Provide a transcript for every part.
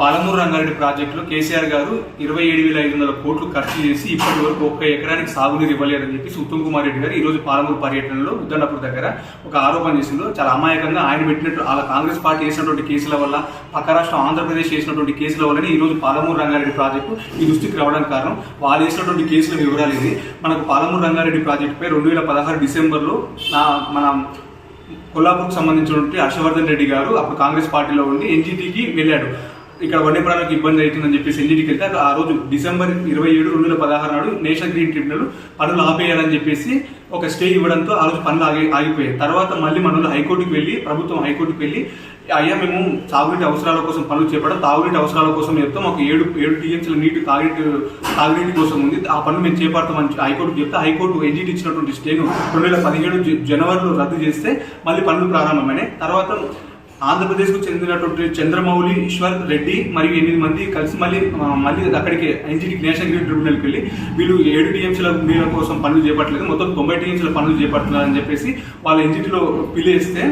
పాలమూరు రంగారెడ్డి ప్రాజెక్టులో కేసీఆర్ గారు ఇరవై ఏడు వేల ఐదు వందల కోట్లు ఖర్చు చేసి ఇప్పటి వరకు ఒక్క ఎకరానికి సాగునీరు ఇవ్వలేదని చెప్పేసి ఉత్తమ్ కుమార్ రెడ్డి గారు ఈరోజు పాలమూరు పర్యటనలో ఉద్దండపూర్ దగ్గర ఒక ఆరోపణ చేసిందో చాలా అమాయకంగా ఆయన పెట్టినట్టు వాళ్ళ కాంగ్రెస్ పార్టీ చేసినటువంటి కేసుల వల్ల పక్క రాష్ట్రం ఆంధ్రప్రదేశ్ చేసినటువంటి కేసుల వల్లనే ఈ రోజు పాలమూరు రంగారెడ్డి ప్రాజెక్టు ఈ దృష్టికి రావడానికి కారణం. వాళ్ళు వేసినటువంటి కేసుల వివరాలు ఇది మనకు పాలమూరు రంగారెడ్డి ప్రాజెక్టుపై రెండు వేల పదహారు డిసెంబర్లో నా మన కొల్లాపూర్కి సంబంధించినటువంటి హర్షవర్ధన్ రెడ్డి గారు అప్పుడు కాంగ్రెస్ పార్టీలో ఉండి ఎన్జిటికి వెళ్ళాడు. ఇక్కడ వన్యప్రాణులకు ఇబ్బంది అవుతుందని చెప్పేసి ఎన్నిటికి వెళ్తే ఆ రోజు డిసెంబర్ ఇరవై ఏడు రెండు వేల పదహారు నాడు నేషనల్ గ్రీన్ ట్రిబ్యునల్ పనులు ఆపేయాలని చెప్పేసి ఒక స్టే ఇవ్వడంతో ఆ రోజు పనులు ఆగి ఆగిపోయాయి. తర్వాత మళ్ళీ మనలో హైకోర్టుకి వెళ్ళి ప్రభుత్వం హైకోర్టుకి వెళ్ళి అయ్యా మేము తాగునీటి అవసరాల కోసం పనులు చేపడం తాగునీటి అవసరాల కోసం చెప్తాం ఒక ఏడు ఏడు టీఎంసీల నీటి తాగునీటి తాగునీటి కోసం ఉంది ఆ పనులు మేము చేపడతామని హైకోర్టు చెప్తే హైకోర్టు ఎన్జిటి ఇచ్చినటువంటి స్టేను రెండు వేల పదిహేడు జనవరిలో రద్దు చేస్తే మళ్ళీ పనులు ప్రారంభమైనాయి. తర్వాత ఆంధ్రప్రదేశ్కు చెందినటువంటి చంద్రమౌళి ఈశ్వర్ రెడ్డి మరియు ఎనిమిది మంది కలిసి మళ్ళీ మళ్ళీ అక్కడికి ఎన్జీటీ నేషనల్ గ్రీన్ ట్రిబ్యునల్కి వెళ్ళి వీళ్ళు ఏడు టీఎంసీల నీళ్ళ కోసం పనులు చేపట్టలేదు. మొత్తం తొంభై టీఎంసీల పనులు చేపడుతున్నారని చెప్పేసి వాళ్ళ ఎన్జీటీలో పిలిస్తే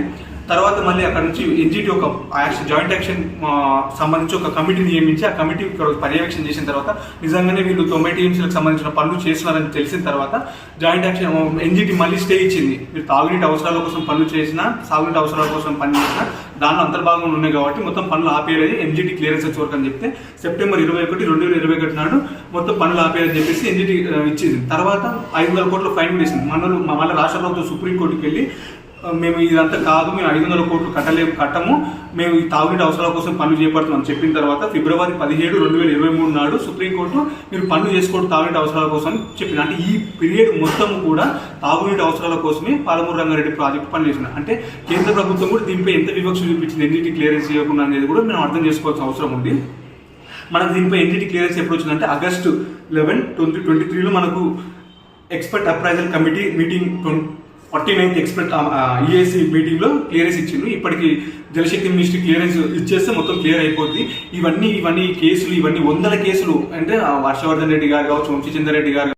తర్వాత మళ్ళీ అక్కడ నుంచి ఎన్జిటి ఒక యాక్షన్ జాయింట్ యాక్షన్ సంబంధించి ఒక కమిటీ నియమించి ఆ కమిటీ ఇక్కడ పర్యవేక్షణ చేసిన తర్వాత నిజంగానే వీళ్ళు తొంభై టీఎంసీలకు సంబంధించిన పనులు చేస్తున్నారని తెలిసిన తర్వాత జాయింట్ యాక్షన్ ఎన్జిటి మళ్ళీ స్టే ఇచ్చింది. మీరు తాగునీటి అవసరాల కోసం పనులు చేసినా సాగునీటి అవసరాల కోసం పని చేసినా దానిలో అంతర్భాగంలో ఉన్నాయి కాబట్టి మొత్తం పనులు ఆపేయాలి ఎన్జిటి క్లియరెన్స్ వచ్చే వరకు అని చెప్తే సెప్టెంబర్ ఇరవై ఒకటి రెండు వేల ఇరవై ఒకటి నాడు మొత్తం పనులు ఆపేయాలని చెప్పేసి ఎన్జిటి ఇచ్చింది. తర్వాత ఐదు వందల కోట్ల ఫైన్ వేసింది. మనలు మళ్ళీ రాష్ట్ర ప్రభుత్వం సుప్రీంకోర్టుకి వెళ్ళి మేము ఇదంతా కాదు మేము ఐదు వందల కోట్లు కట్టలేము కట్టము. మేము ఈ తాగునీటి అవసరాల కోసం పనులు చేపడుతున్నాం. చెప్పిన తర్వాత ఫిబ్రవరి పదిహేడు రెండు వేల ఇరవై మూడు నాడు సుప్రీంకోర్టు మీరు పనులు చేసుకోవడం తాగునీటి అవసరాల కోసం చెప్పింది అంటే ఈ పీరియడ్ మొత్తం కూడా తాగునీటి అవసరాల కోసమే పాలమూరు రంగారెడ్డి ప్రాజెక్టు పని చేసిన అంటే కేంద్ర ప్రభుత్వం కూడా దీనిపై ఎంత వివక్ష చూపించింది ఎన్నిటి క్లియరెన్స్ చేయకుండా అనేది కూడా మనం అర్థం చేసుకోవాల్సిన అవసరం ఉంది. మనకు దీనిపై ఎన్నిటి క్లియరెన్స్ ఎప్పుడు వచ్చిందంటే ఆగస్టు లెవెన్ ట్వంటీ ట్వంటీ త్రీలో మనకు expert appraisal committee meeting forty ninth expect EAC మీటింగ్లో క్లియరెన్స్ ఇచ్చిండ్రు ఇప్పటికి జలశక్తి మినిస్ట్రీ క్లియరెన్స్ ఇచ్చేస్తే మొత్తం క్లియర్ అయిపోద్ది. ఇవన్నీ ఇవన్నీ కేసులు ఇవన్నీ వందల కేసులు. అంటే హర్షవర్ధన్ రెడ్డి గారు కావచ్చు వంశీచంద్ర రెడ్డి గారు